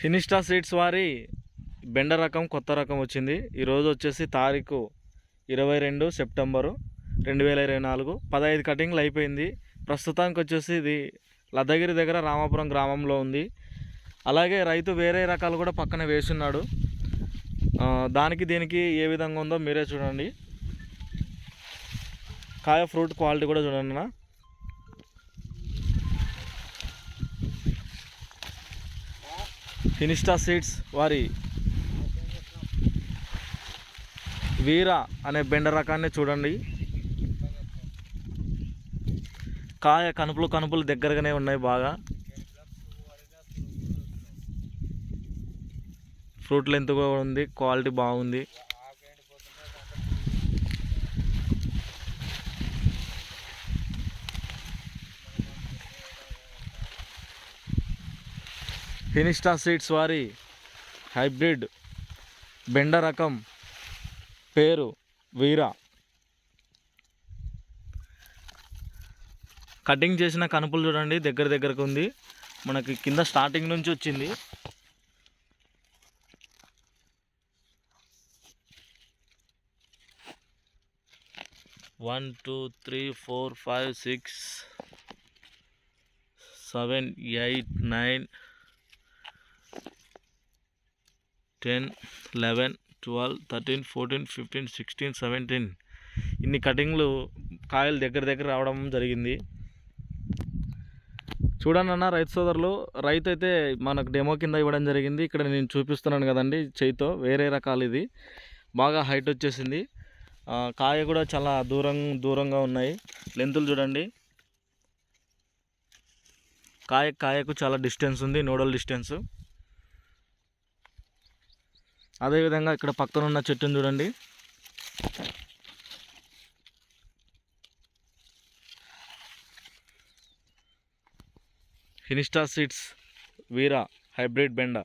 ఫినిస్టా seeds వారి బెండ రకం కొత్త రకం వచ్చింది. ఈరోజు వచ్చేసి తారీఖు ఇరవై రెండు సెప్టెంబరు రెండు వేల ఇరవై నాలుగు. పదహైదు కటింగ్లు అయిపోయింది. ప్రస్తుతానికి వచ్చేసి ఇది లద్దగిరి దగ్గర రామాపురం గ్రామంలో ఉంది. అలాగే రైతు వేరే రకాలు కూడా పక్కన వేసున్నాడు. దానికి దీనికి ఏ విధంగా ఉందో మీరే చూడండి. కాయ ఫ్రూట్ క్వాలిటీ కూడా చూడండి ఫినిస్టా సీడ్స్ వారి వీర అనే బెండ రకాన్ని చూడండి. కాయ కనుపులు కనుపులు దగ్గరగానే ఉన్నాయి బాగా. ఫ్రూట్ లెంత్ కూడా ఉంది క్వాలిటీ బాగుంది. ఫినిస్టా సీడ్స్ వారి హైబ్రిడ్ బెండ రకం పేరు వీరా. కటింగ్ చేసిన కనుపులు చూడండి దగ్గర దగ్గరకు ఉంది. మనకి కింద స్టార్టింగ్ నుంచి వచ్చింది. One two three four five six seven eight nine ten eleven twelve thirteen fourteen fifteen sixteen seventeen. ఇన్ని కటింగ్లు కాయలు దగ్గర దగ్గర రావడం జరిగింది. చూడండి అన్న రైతు సోదరులు రైతు అయితే మనకు డెమో కింద ఇవ్వడం జరిగింది. ఇక్కడ నేను చూపిస్తున్నాను కదండి చేయితో వేరే రకాలు ఇది. బాగా హైట్ వచ్చేసింది. కాయ కూడా చాలా దూరం దూరంగా ఉన్నాయి. లెంతులు చూడండి. కాయ కాయకు చాలా డిస్టెన్స్ ఉంది నోడల్ డిస్టెన్స్. అదేవిధంగా ఇక్కడ పక్కన ఉన్న చెట్టును చూడండి. ఫినిస్టా సీడ్స్ వీరా హైబ్రిడ్ బెండ.